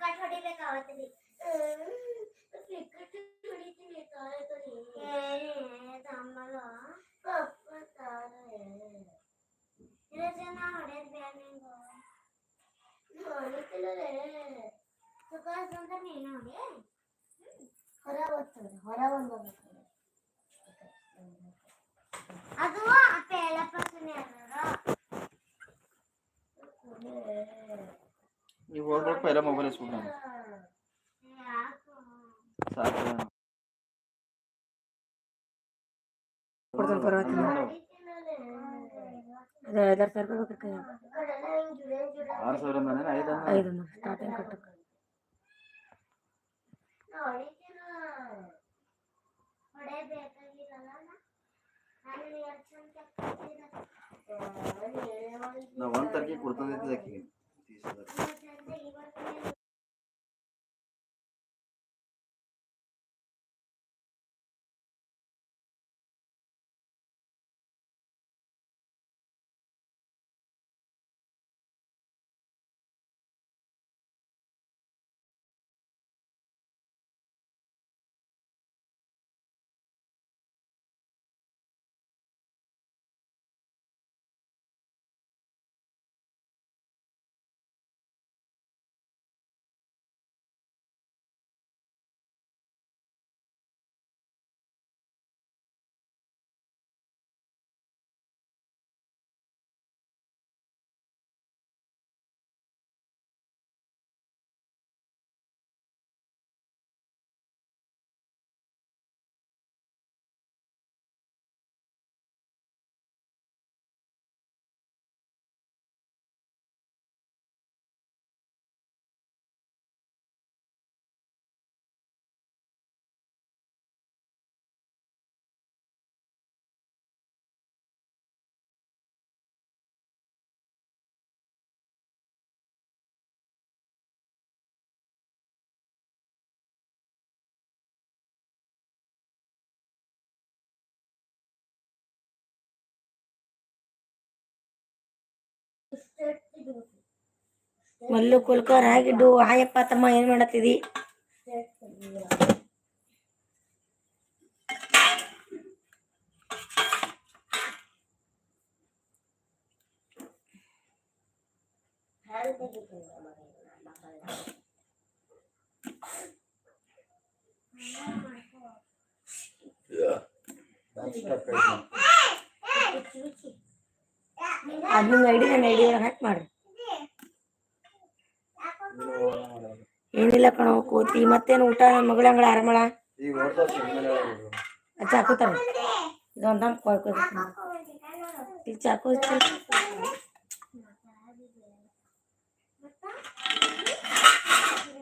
Cut ಹೊಡಿಬೇಕಾವತ್ತಿರಿ cricket ಹೊಡಿತೀನಿ ತಾಳೆ ತಡಿ ಏನೇ ತಮ್ಮಲ ಪಪ್ಪ ತಾಳೆ ಇರೋ ಜನ ಹೊಡೆದ್ ಬ್ಯಾಡ ನಿಂಗು ಹೊಡಿತಿಲ್ಲಲೇ ಸುಖಾಸ್ ಅಂತ ನೀನು ಹೊಡಿ ಹೊರ ಓದ್ತದೆ ಹೊರ ಒಂದು ಅದು ಪೇಳ ಪಸನೆ ನೀವು ಹೋಗ್ಬಿಟ್ಟು ಪೈಲ ಮೊಬೈಲ್ ಇಸ್ಬಿಟ್ಟು ನಾನು ಸಾಕು. ಕೊಡ್ತಾನೆ ಪರವಾಗಿಲ್ಲ. ಅದೇ ಐದಾರು ಸಾವಿರ ರೂಪಾಯಿ ಬೇಕು ಆರು ಸಾವಿರ ಅಂದಾನೆ ಐದು ಐದು ಸ್ಟಾರ್ಟಿಂಗ್ ಕಟ್ಟಕ್ಕೆ ನಾ ಒಂದ್ ತಾರೀಕಿಗೆ ಕೊಡ್ತಂದಿದ್ದೆ ಆಕಿಗೆ ಮಲ್ಲು ಕುಲ್ಕರ್ ಆಗಿದ್ದು ಹಾಯಪ್ಪ ತಮ್ಮ ಏನ್ ಮಾಡತ್ತಿದಿ? ಅದ್ ನಿಂಗೆ ಐಡಿ ನನ್ನ ಐಡಿ ಒಳಗೆ ಹಾಕಿ ಮಾಡ್ರಿ ಏನಿಲ್ಲ ಕಣೋ ಕೋತಿ ಮತ್ತೇನು ಊಟ ನನ್ನ ಮಗಳ ಅಂಗಳ ಆರಾಮಳ ಈಗ ನೋಡ್ತಾ ಸುಮ್ಮನೆ ಅದ್ ಚಾಕುತಾರ ಇದೊಂದ ಈಗ ಚಾಕು ಹಚ್ಚಿ.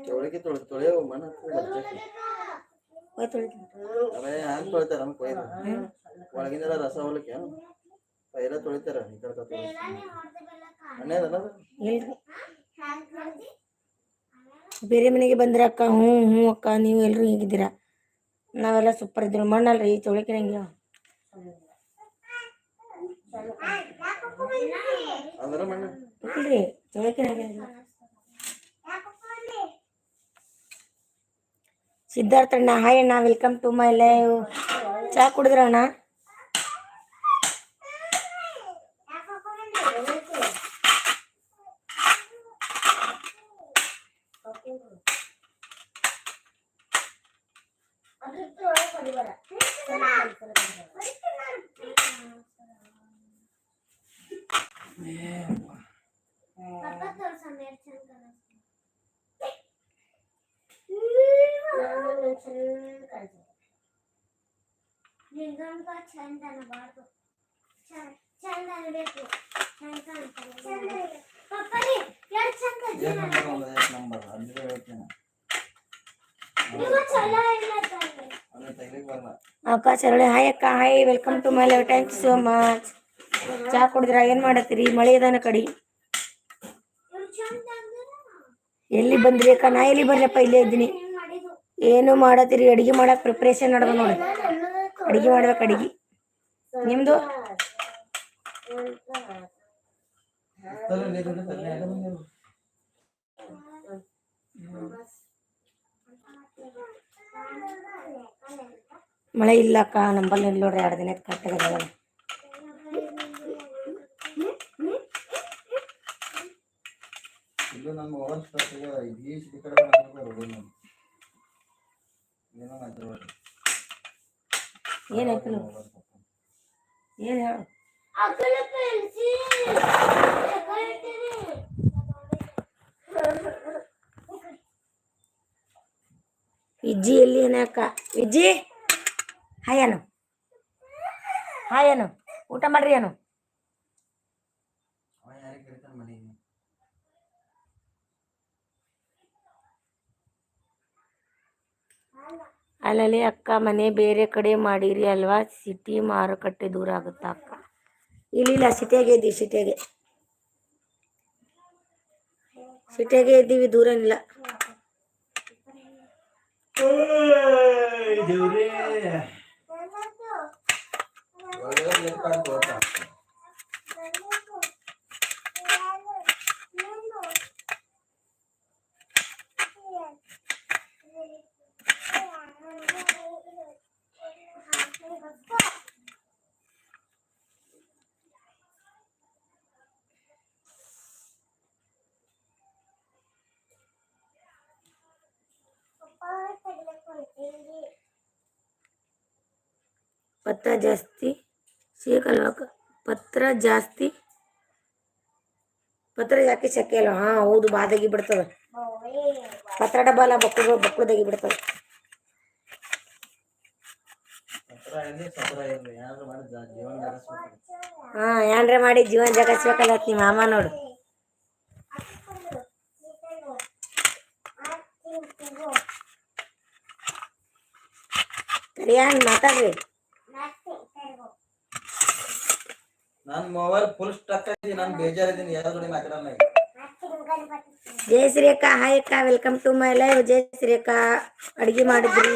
ತೊಳಗೆ ತೊಳೆ ತೊಳೆಯವು ಮನ ಹೋಯ್ ತೊಳಿತೀನಿ. ಅವೇ ಹ್ಯಾಂಗ್ ತೊಳಿತಾರ ನಮ್ ಕೊಯ್ದು ಒಳಗಿಂದೆಲ್ಲ ರಸ ಹೊಲಕ್ಕೆ ಪೈಲ ತೊಳಿತಾರ ಈ ಕಡೆ ಬೇರೆ ಮನೆಗೆ ಬಂದ್ರೆ ಅಕ್ಕ ಹ್ಞೂ ಹ್ಞೂ ಅಕ್ಕ ನೀವು ಎಲ್ಲರೂ ಹೀಗಿದ್ದೀರಾ? ನಾವೆಲ್ಲ ಸೂಪರ್ ಇದ್ದೀವಿ. ಮಣ್ಣಲ್ರಿ ತೊಳಿಕೆ ಹಂಗೆ. ಅಂದ್ರ ಮಣ್ಣು? ಇಲ್ರಿ ತೊಳಿಕೆ ಸಿದ್ಧಾರ್ಥ ಅಣ್ಣ ಹಾಯ್ ಅಣ್ಣ ವೆಲ್ಕಮ್ ಟು ಮೈ ಲೈವ್ ಚಾ ಕುಡಿದ್ರ ಚಂದ ಅನ್ನಬಾರ್ದು ಚಂದ ಅನ್ಬೇಕು ಚಂದ ಅಂತಾನೆ ಪಪ್ಪನಿ ಎರಡು ಚಂದ ನಂಬರ್? ಅಲ್ಲಿಗೆ ಹೇಳ್ತೀನಿ. ನೀವು ಚಲೋ ಇಲ್ಲ ತಾನೆ. ಅಕ್ಕ ಸರಳಿ ಹಾಯ್ ಅಕ್ಕ hi welcome to my live thank you so much ಚಾ ಕುಡಿದ್ರ? ಏನ್ ಮಾಡತ್ತೀರಿ? ಮಳೆ ಇದಾನ ಕಡಿ? ಅಂದ್ರೆ ಎಲ್ಲಿ ಬಂದ್ರಿ ಅಕ್ಕ? ನಾ ಎಲ್ಲಿ ಬರ್ಲಪ್ಪ? ಇಲ್ಲೇ ಇದ್ದೀನಿ. ಏನು ಮಾಡತ್ತೀರಿ? ಅಡಿಗೆ ಮಾಡಕ್ ಪ್ರಿಪ್ರೇಷನ್ ನಡೆದ ನೋಡಿ. ಅಡಿಗೆ ಮಾಡ್ಬೇಕು ಅಡಿಗೆ. ನಿಮ್ದು? ತಲೆ ನೀರು ತಲೆ ಮಳೆ ಇಲ್ಲ ಅಕ್ಕ ನಂಬಲ್ಲಿ ಇಲ್ಲ ನೋಡ್ರಿ ಎರಡು ದಿನ ಕರೆಕ್ಟಾಗಿ ಇದು ನಮ್ಮ ಮೊಬೈಲ್ ಸ್ಟಾಕ್ ಈ ಸಿಟಿ ಕಡೆ ನನಗೆ ಹೋಗೋದು ನಾನು ಏನೋ ಏನು ಏನು ಹೇಳು? ವಿಜ್ಜಿ ಎಲ್ಲಿ ಏನಕ್ಕ ವಿಜ್ಜಿ? ಹಾಯ್ ಹಾಯನು ಹಾಯ್ ಅನು. ಊಟ ಮಾಡ್ರಿ ಅನು. ಅಲ್ಲಲ್ಲಿ ಅಕ್ಕ ಮನೆ ಬೇರೆ ಕಡೆ ಮಾಡಿರಿ ಅಲ್ವಾ? ಸಿಟಿ ಮಾರುಕಟ್ಟೆ ದೂರ ಆಗುತ್ತಾ ಅಕ್ಕ? ಇಲ್ಲಿಲ್ಲ ಸಿಟಿಯಾಗೆ ಇದ್ದೀವಿ, ಸಿಟಿಯಾಗೆ. ಸಿಟಿಯಾಗೆ ಇದ್ದೀವಿ ದೂರ ಇಲ್ಲ. ದೇವ್ರೇ ಒಳ್ಳೆ ಲೆಕ್ಕ ಆಯ್ತು ಆತ. ಪತ್ರ ಜಾಸ್ತಿ ಸಿಗಲ್ವಾ ಅಕ್ಕ? ಪತ್ರ ಜಾಸ್ತಿ ಪತ್ರ ಯಾಕೆ ಸೆಕೆ ಅಲ್ವಾ ಹಾಂ ಹೌದು ಬಾದಾಗಿ ಬಿಡ್ತದ ಪತ್ರ ಡಬ್ಬ ಅಲ್ಲ ಬಕ್ಕಳು ಬಕ್ಕಳದಾಗಿ ಬಿಡ್ತದ ಸತ್ರ ಎಲ್ಲಿ ಸತ್ರ ಎಲ್ಲಿ ಏನಾದ್ರು ಮಾಡಿ ಜಾ- ಜೀವನ ನಡೆಸ್ಬೇಕು ಹಾ ಏನ್ರ ಮಾಡಿ ಜೀವನ ಜಗಸ್ಬೇಕಲ್ಲ ನಿಮ್ಮ ಮಾಮ ನೋಡು. ಕರಿಯಾನ್ ಮಾತಾಡ್ರಿ. ನನ್ನ ಮೊಬೈಲ್ ಫುಲ್ ಸ್ಟಕ್ ಐತಿ ನಾನು ಬೇಜಾರಿದ್ದೀನಿ ಇದೀನಿ ಜೋಡಿ ಮಾತಾಡಲ್ಲ. ಜಯಶ್ರೀ ಅಕ್ಕ ಹಾಯ್ ಅಕ್ಕ welcome to my live Jayashree ಅಕ್ಕ ಅಡಿಗೆ ಮಾಡಿದ್ರಿ.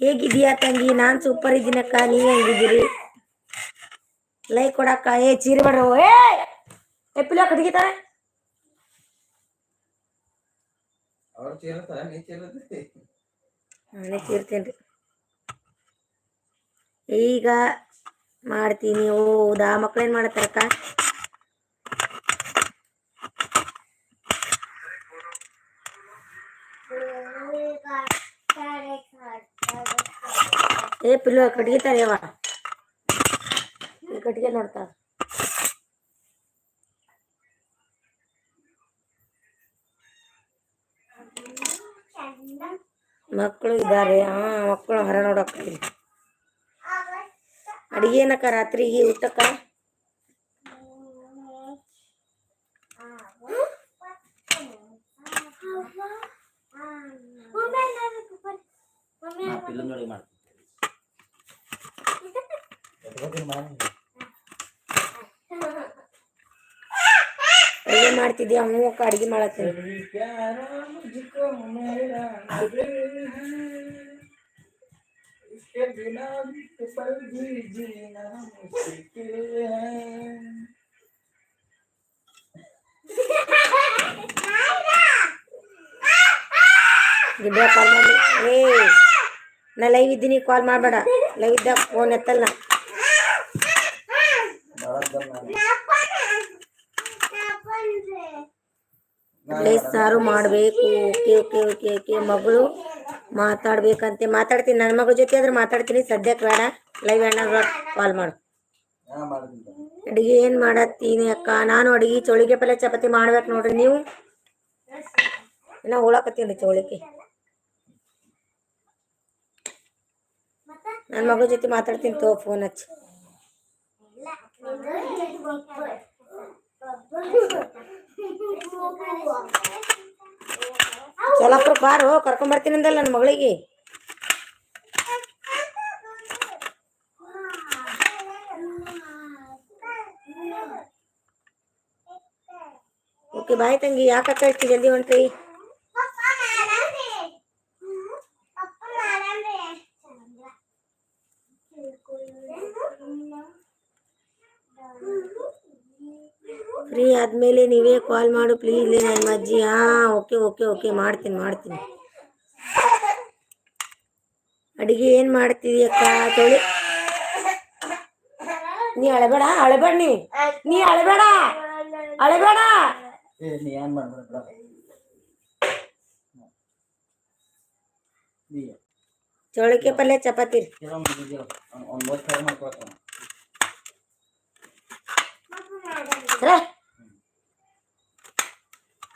ಹೇಗಿದೀಯಾ ತಂಗಿ? ನಾನ್ ಸೂಪರ್ ಇದ್ದೀನಕ್ಕ ನೀ ಹೆಂಗಿದ್ದೀರಿ? ಲೈಕ್ ಕೊಡಕ್ಕ. ಏ ಚೀರಿ ಬಿಡ್ರು ಏ ಎಪ್ಪಿಲ ಕಟ್ಗಿತಾರೆ ನಾನೇ ಚೀರ್ತೇನ್ರಿ ಈಗ ಮಾಡ್ತೀನಿ. ಓ ಹೌದಾ? ಮಕ್ಳೇನ್ ಮಾಡತ್ತಾರಕ್ಕ? ಏ ಪಿಲ್ವ ಕಟ್ಗಿತಾರೆ ತರೇವ ಕಟ್ಗೆ ನೋಡ್ತಾರ ಮಕ್ಕಳು ಇದ್ದಾರೆ. ಹಾ ಮಕ್ಕಳು ಹೊರ ನೋಡಕ್ಕ ಅಡಿಗೆ ಏನಕ್ಕ ರಾತ್ರಿಗೆ ಊಟಕ್ಕ? ಮಾಡ್ತೀನಿ. ಅಡುಗೆ ಮಾಡ್ತಿದ್ಯಾ? ಮೂವಕ್ಕ ಅಡುಗೆ ಮಾಡತ್ತೀನಿ ವಿಡಿಯೋ ಕಾಲ್ ಮಾಡಿ ಏ ನಾ ಲೈವ್ ಇದ್ದೀನಿ ಕಾಲ್ ಮಾಡಬೇಡ. ಲೈವ್ ಇದ್ದಾಗ ಫೋನ್ ಎತ್ತಲ್ಲ. ಪ್ಲೇಸ್ ಸಾರು ಮಾಡಬೇಕು. Okay okay okay okay. ಮಗಳು ಮಾತಾಡ್ಬೇಕಂತೆ. ಮಾತಾಡ್ತೀನಿ. ನನ್ನ ಮಗಳ ಜೊತೆ ಆದ್ರೆ ಮಾತಾಡ್ತೀನಿ. ಸದ್ಯಕ್ಕೆ ಬೇಡ. ಲೈವ್ ಅಣ್ಣ ಕಾಲ್ ಮಾಡು. ಅಡುಗೆ ಮಾಡ್ತೀನಿ ಅಡಿಗೆ ಏನು ಮಾಡತ್ತೀನಿ ಅಕ್ಕ? ನಾನು ಅಡಿಗೆ ಚೌಳಿಗೆ ಪಲ್ಯ ಚಪಾತಿ ಮಾಡ್ಬೇಕು ನೋಡ್ರಿ ನೀವು. ಇನ್ನ ಹೋಳಕತ್ತೀನಿ ಚೋಳಿಗೆ. ನನ್ನ ಮಗಳ ಜೊತೆ ಮಾತಾಡ್ತೀನಿ ತೋ ಫೋನ್ ಹಚ್ಚಿ. ಸೋಲಾಪುರ ಬಾರು ಕರ್ಕೊಂಬರ್ತೀನಿ ಅಂದಲ್ಲ ನನ್ನ ಮಗಳಿಗೆ. ಓಕೆ ಬಾಯ್ ತಂಗಿ ಯಾಕಕ್ಕ ಇಷ್ಟು ಜಲ್ದಿ ಹೊಂಟ್ರಿ? ಫ್ರೀ ಆದಮೇಲೆ ನೀವೇ ಕಾಲ್ ಮಾಡು ಪ್ಲೀಸ್ ನನ್ನ ಅಜ್ಜಿ. ಹಾಂ ಓಕೆ ಓಕೆ ಓಕೆ ಮಾಡ್ತೀನಿ ಮಾಡ್ತೀನಿ. ಅಡುಗೆ ಏನು ಮಾಡ್ತೀವಿ ಅಕ್ಕ? ತೊಳಿ. ನೀ ಅಳಬೇಡ ಅಳಬೇಡ ನೀ. ನೀ ಅಳಬೇಡ ಅಳಬೇಡ. ಏ ನೀ ಏನ್ ಮಾಡ್ಬೇಡ ಬಿಡ. ನೀ. ಚೌಳಿಕೆ ಪಲ್ಯ ಚಪಾತಿ. ರೀ.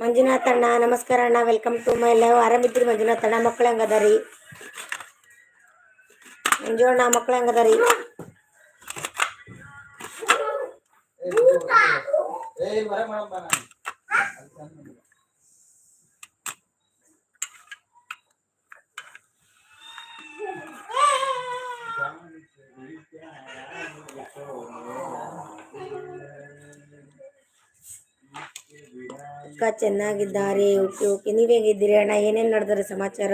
ಮಂಜುನಾಥ್ ಅಣ್ಣ ನಮಸ್ಕಾರ ಅಣ್ಣ. ವೆಲ್ಕಮ್ ಟು ಮೈ ಲೈವ್ ಆರಾಮಿದ್ರಿ ಮಂಜುನಾಥ ಅಣ್ಣ? ಮಕ್ಳು ಹೆಂಗದಾರಿ? ಮಂಜು ಅಣ್ಣ ಮಕ್ಳು ಹೆಂಗದಾರಿ? ಏ, ಇದು, ಇದು. ಏ, ಬರ ಮಾಡಮ್ಮ ಬಾ ನಾನು. ಅಲ್ಲಿ ಚಂದ ಇದೆ. ಚೆನ್ನಾಗಿದ್ದಾರೆ. Okay okay. ನೀವ್ ಹೇಗಿದ್ದೀರಿ ಅಣ್ಣ? ಏನೇನು ನಡೆದ್ರಿ ಸಮಾಚಾರ?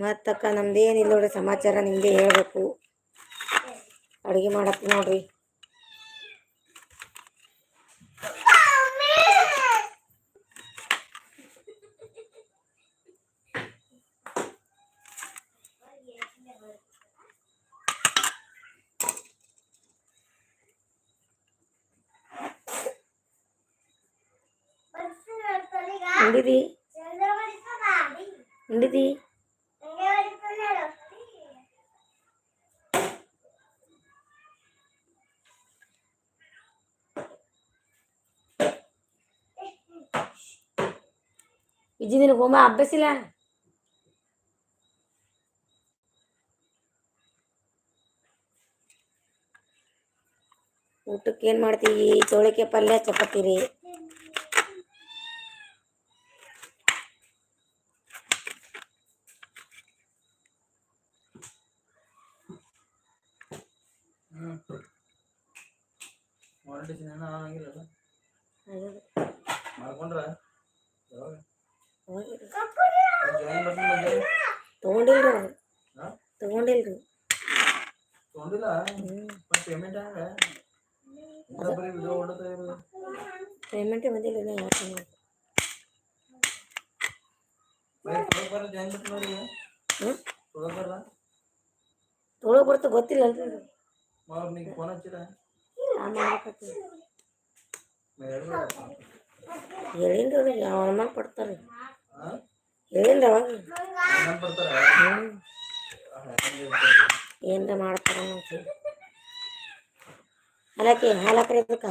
ಮತ್ತಕ್ಕ ನಮ್ದೇನಿಲ್ಲ ನೋಡ್ರಿ ಸಮಾಚಾರ ನಿಮ್ದೇ ಹೇಳಬೇಕು. ಅಡುಗೆ ಮಾಡಕ್ಕೆ ನೋಡ್ರಿ. ವಿಜಿ ನಿನಗೆ ಹೋಮ ಊಟಕ್ಕೆ ಏನು ಮಾಡ್ತೀವಿ ಚೋಳಿಕೆ ಪಲ್ಯ ಚಪಾತಿ ರೀ. ಹಚ್ಚಿಲ್ಲ ಬರ್ತ ಗೊತ್ತಿಲ್ಲ ಅಲ್ರಿ. ಹೇಳಿನ್ರಿ ಅವ್ರಿಗೆ ಯಾವ ಅನುಮಾನ ಪಡ್ತಾರೆ? ಹೇಳಿನ್ರಿ ಅವಾಗ ಏನ್ರ ಮಾಡ್ತಾರ ಹಾಲಾಕಿ ಹಾಲಾಕ್ರಿ ಅದಕ್ಕ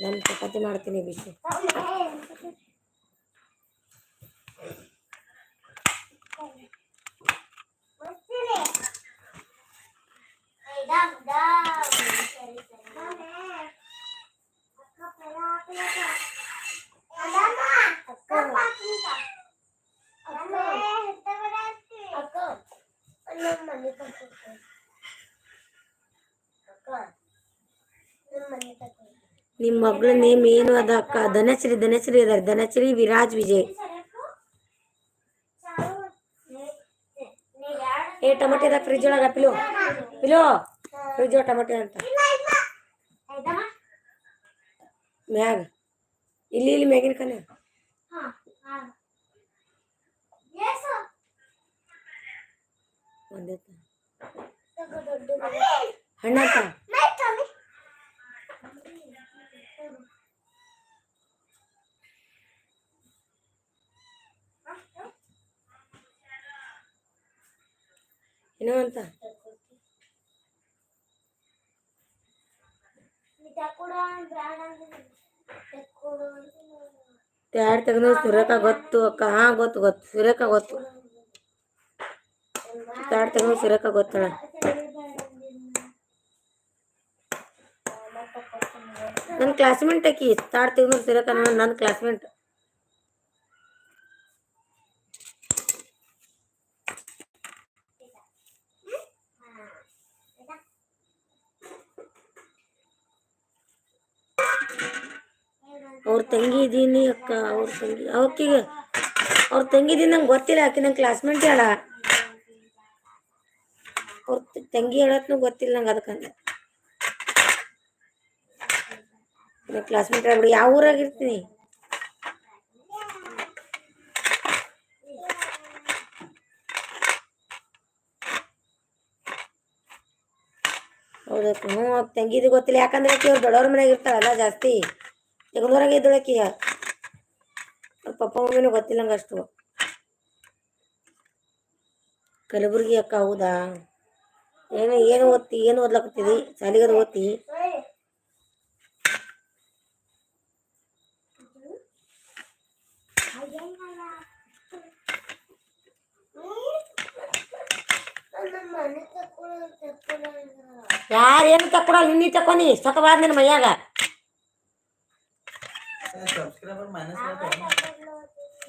ನಾನು ಚಪಾತಿ ಮಾಡ್ತೀನಿ ಬಿಸಿ ಬರ್ತೀನಿ. ಏ, ಡಮ್, ಡಮ್. ಸರಿ, ಸರಿ. ಅಕ್ಕ, ಪೆಲ ಹಾಕ್ಲಕ್ಕ. ಅದಮ್ಮ, ಅಕ್ಕ ಹಾಕ್ಲಿಕ್ಕ. ಅಕ್ಕ, ಅಕ್ಕ, ನಮ್ಮ ಮಗಳ ನೇಮ್ ಏನು ಅದ ಅಕ್ಕ? ಧನಶ್ರೀ ಧನಶ್ರೀ ಅದಾರ. ಧನಶ್ರೀ ವಿರಾಜ್ ವಿಜಯ್. ಏ ಟೊಮೆಟೊ ಅದ ಫ್ರಿಜ್ ಒಳಗ ಪಿಲೋ. ಪಿಲು. ಫ್ರಿಜ್ ಟೊಮೆಟೊ ಅಂತ. ಮ್ಯಾಗ. ಇಲ್ಲಿ ಇಲ್ಲಿ ಮ್ಯಾಗಿನ ಕನೆ ಒಂದೇ ಹಣ್ಣಂತ ಏನೋ ಅಂತ. ಯಾರು ತೆಗೆದು ಸುರೇಖ ಗೊತ್ತು, ಅಕ್ಕ? ಹಾ, ಗೊತ್ತು ಗೊತ್ತು. ಸುರೇಖ ಗೊತ್ತು. ಯಾರು ತೆಗೆದು ಸುರೇಖ ಗೊತ್ತಳ ನನ್ನ ಕ್ಲಾಸ್ಮೇಟ್ ಆಕಿ. ತಾಡ್ ತೆಗೆದು ಸುರೇಖ ನನ್ನ ಕ್ಲಾಸ್ಮೇಟ್ ಅವ್ರ ಇದೀನಿ ಅಕ್ಕ, ಅವ್ರ ತಂಗಿ. ಅವಕ್ಕಿಗೆ ಅವ್ರ ತಂಗಿದಿನ ನಂಗೆ ಗೊತ್ತಿಲ್ಲ, ಆಕೆ ನಂಗೆ ಕ್ಲಾಸ್ಮೇಟ್ ಹೇಳ. ಅವ್ರ ತಂಗಿ ಹೇಳತ್ನು ಗೊತ್ತಿಲ್ಲ ನಂಗೆ ಅದಕ್ಕಂದ ಕ್ಲಾಸ್ಮೇಟ್ ಹೇಳ್ಬಿಡಿ ಯಾವ ಊರಾಗ ಇರ್ತೀನಿ? ಹೌದಕ್ಕ. ಹ್ಞೂ ತಂಗಿದು ಗೊತ್ತಿಲ್ಲ. ಯಾಕಂದ್ರೆ ಆಕೆ ಅವ್ರು ದೊಡ್ಡವ್ರ ಮನ್ಯಾಗ ಇರ್ತಾಳಲ್ಲ ಜಾಸ್ತಿ. ತೆಗೆದೋರಾಗ ಇದ್ದಳಕಿ ಪಪ್ಪ ಮಮ್ಮಿನೂ ಗೊತ್ತಿಲ್ಲ ನಂಗೆ ಅಷ್ಟು. ಕಲಬುರ್ಗಿ ಅಕ್ಕ ಹೌದಾ? ಏನು ಏನು ಓದ್ತಿ, ಏನು ಓದ್ಲಾಕತ್ತಿದಿ? ಶಾಲಿಗದ ಓದ್ತಿ? ಯಾರೇನು ತಕೊಡಲ್ಲ ನಿನ್ನೆ ತಕೊನಿ ಸೊಕಬಾರ್ದು ನಿನ್ನ ಮೈಯಾಗ.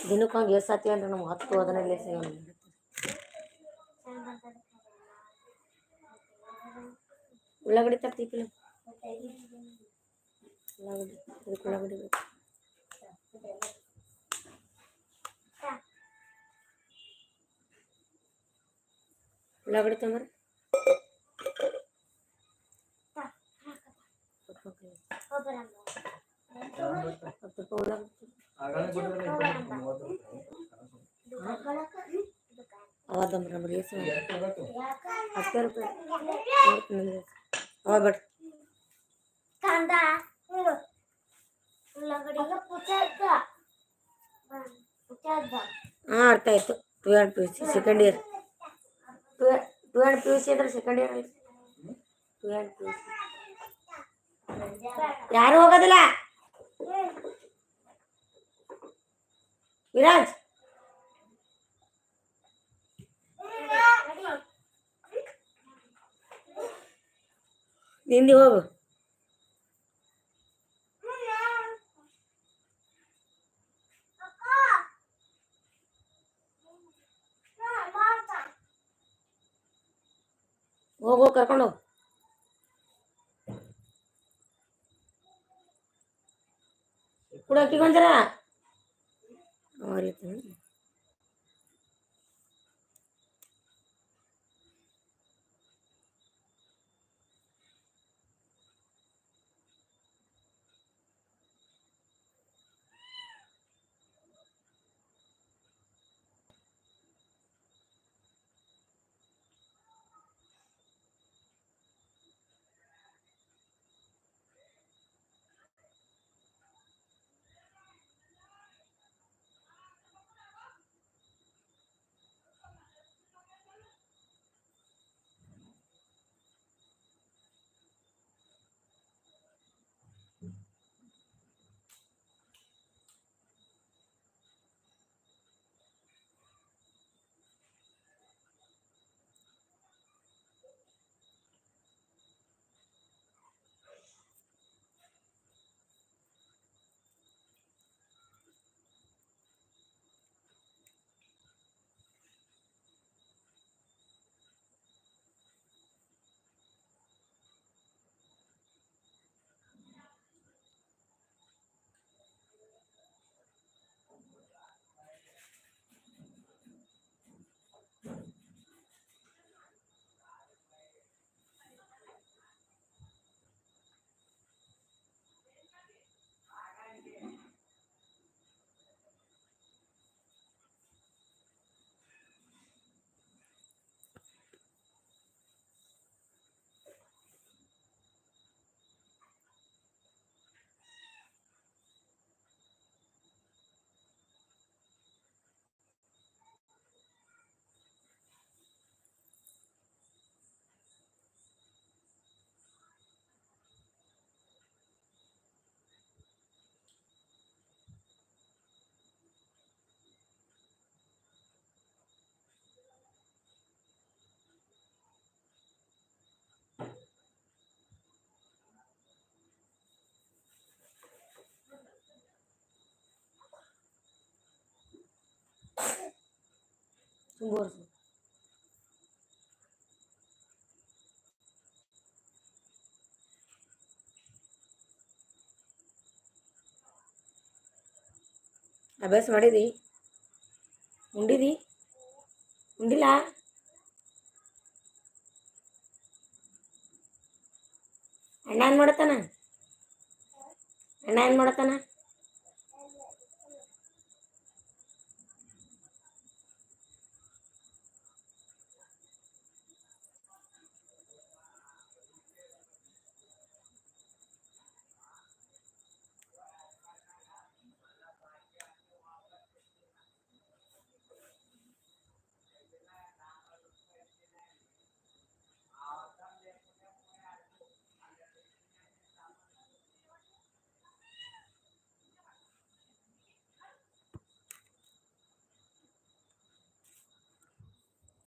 ಲೆಸ್ ಅದ ರೀ ಈಗ ವಾಡಸಾಗಿ ವಾಡಸೋದು ದಿನಕ್ಕೆ ಹಂಗೆ ಎಷ್ಟು ಸತಿ ಅಂದ್ರೆ ನಮ್ಗೆ ಹತ್ತು ಹದಿನೈದು ಲೆಸ್ ಆಗ್ಯಾವ ಉಳ್ಳಾಗಡ್ಡಿ ತರ್ತೀಪಿಲ್ಲ ಉಳ್ಳಾಗಡ್ಡಿ ಅದಕ್ಕೆ ಉಳ್ಳಾಗಡ್ಡಿ ಬೇಕು ಉಳ್ಳಾಗಡ್ಡಿ ತಂಬರ ಹತ್ತು ರೂಪಾಯಿ ಉಳ್ಳಾಗಡ್ಡಿ ಪುಚ್ಚದ್ದ ಹಾಂ ಅರ್ಥ ಆಯ್ತು. Two and P U C second year two two and P U C ಅಂದ್ರೆ ಸೆಕೆಂಡ್ ಇಯರ್ ಅಲ್ಲ two and P U C. ಯಾರು ಹೋಗೋದಿಲ್ಲ. ವಿರಾಜ್ ನಿಂದಿ ಹೋಗು ಹೋಗು ಕರ್ಕೊಂಡು ಹೋಗು ಕುಡೋಕಿ ಗೊಂಜರ ಅವ್ರಿಗೆ ತುಂಬ ಅಭ್ಯಾಸ ಮಾಡಿದಿ ಉಂಡಿದಿ ಉಂಡಿಲ್ಲ ಅಣ್ಣ ಏನು ಮಾಡತ್ತಾನ ಅಣ್ಣ ಏನು ಮಾಡತ್ತಾನ